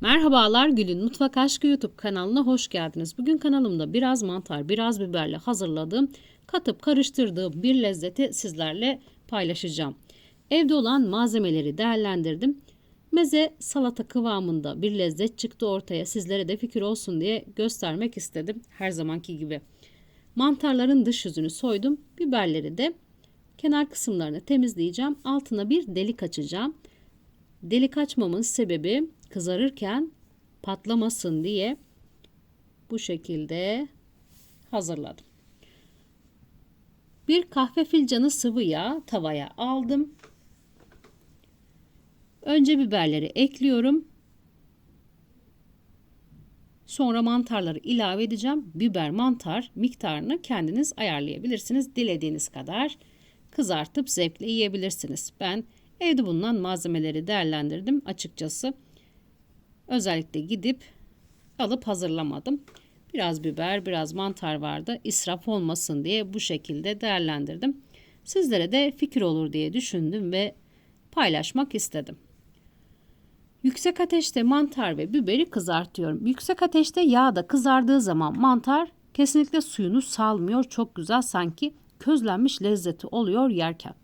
Merhabalar Gül'ün Mutfak Aşkı YouTube kanalına hoş geldiniz. Bugün kanalımda biraz mantar, biraz biberle hazırladığım, katıp karıştırdığım bir lezzeti sizlerle paylaşacağım. Evde olan malzemeleri değerlendirdim. Meze salata kıvamında bir lezzet çıktı ortaya. Sizlere de fikir olsun diye göstermek istedim her zamanki gibi. Mantarların dış yüzünü soydum. Biberleri de kenar kısımlarını temizleyeceğim. Altına bir delik açacağım. Delik açmamın sebebi kızarırken patlamasın diye bu şekilde hazırladım. Bir kahve fincanı sıvı yağ tavaya aldım. Önce biberleri ekliyorum. Sonra mantarları ilave edeceğim. Biber mantar miktarını kendiniz ayarlayabilirsiniz. Dilediğiniz kadar kızartıp zevkle yiyebilirsiniz. Ben evde bulunan malzemeleri değerlendirdim açıkçası. Özellikle gidip alıp hazırlamadım. Biraz biber, biraz mantar vardı. İsraf olmasın diye bu şekilde değerlendirdim. Sizlere de fikir olur diye düşündüm ve paylaşmak istedim. Yüksek ateşte mantar ve biberi kızartıyorum. Yüksek ateşte yağda kızardığı zaman mantar kesinlikle suyunu salmıyor. Çok güzel sanki közlenmiş lezzeti oluyor yerken.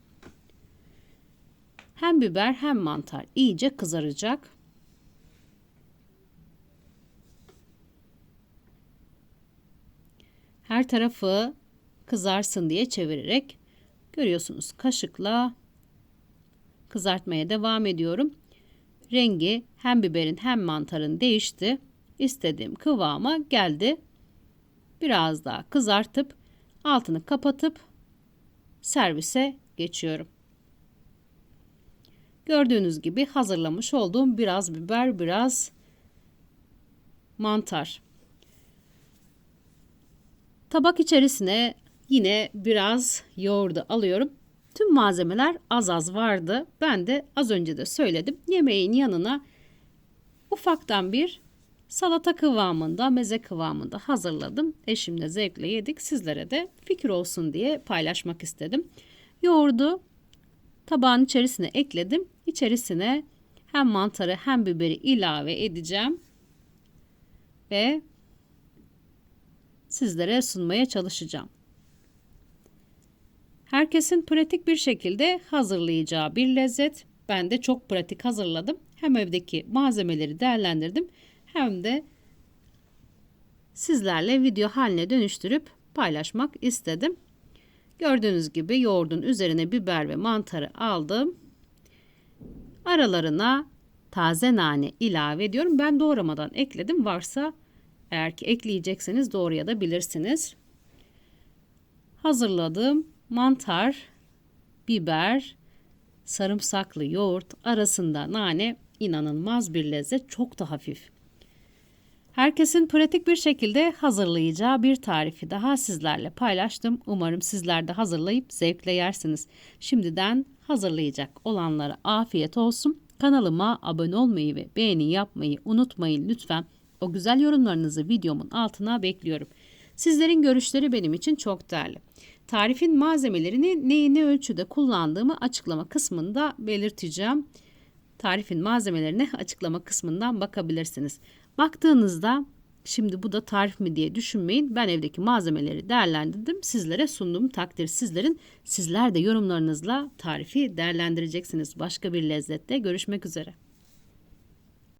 Hem biber hem mantar iyice kızaracak. Her tarafı kızarsın diye çevirerek görüyorsunuz kaşıkla kızartmaya devam ediyorum. Rengi hem biberin hem mantarın değişti. İstediğim kıvama geldi. Biraz daha kızartıp altını kapatıp servise geçiyorum. Gördüğünüz gibi hazırlamış olduğum biraz biber, biraz mantar. Tabak içerisine yine biraz yoğurdu alıyorum. Tüm malzemeler az az vardı. Ben de az önce de söyledim. Yemeğin yanına ufaktan bir salata kıvamında, meze kıvamında hazırladım. Eşimle zevkle yedik. Sizlere de fikir olsun diye paylaşmak istedim. Yoğurdu tabağın içerisine ekledim. İçerisine hem mantarı hem biberi ilave edeceğim. Ve sizlere sunmaya çalışacağım. Herkesin pratik bir şekilde hazırlayacağı bir lezzet. Ben de çok pratik hazırladım. Hem evdeki malzemeleri değerlendirdim hem de sizlerle video haline dönüştürüp paylaşmak istedim. Gördüğünüz gibi yoğurdun üzerine biber ve mantarı aldım. Aralarına taze nane ilave ediyorum. Ben doğramadan ekledim. Varsa eğer ki ekleyecekseniz doğrayabilirsiniz. Hazırladığım mantar, biber, sarımsaklı yoğurt arasında nane inanılmaz bir lezzet. Çok da hafif. Herkesin pratik bir şekilde hazırlayacağı bir tarifi daha sizlerle paylaştım. Umarım sizler de hazırlayıp zevkle yersiniz. Şimdiden hazırlayacak olanlara afiyet olsun. Kanalıma abone olmayı ve beğeni yapmayı unutmayın lütfen. O güzel yorumlarınızı videomun altına bekliyorum. Sizlerin görüşleri benim için çok değerli. Tarifin malzemelerini neyi ne ölçüde kullandığımı açıklama kısmında belirteceğim. Tarifin malzemelerine açıklama kısmından bakabilirsiniz. Baktığınızda şimdi bu da tarif mi diye düşünmeyin. Ben evdeki malzemeleri değerlendirdim. Sizlere sunduğum takdir sizlerin. Sizler de yorumlarınızla tarifi değerlendireceksiniz. Başka bir lezzette görüşmek üzere.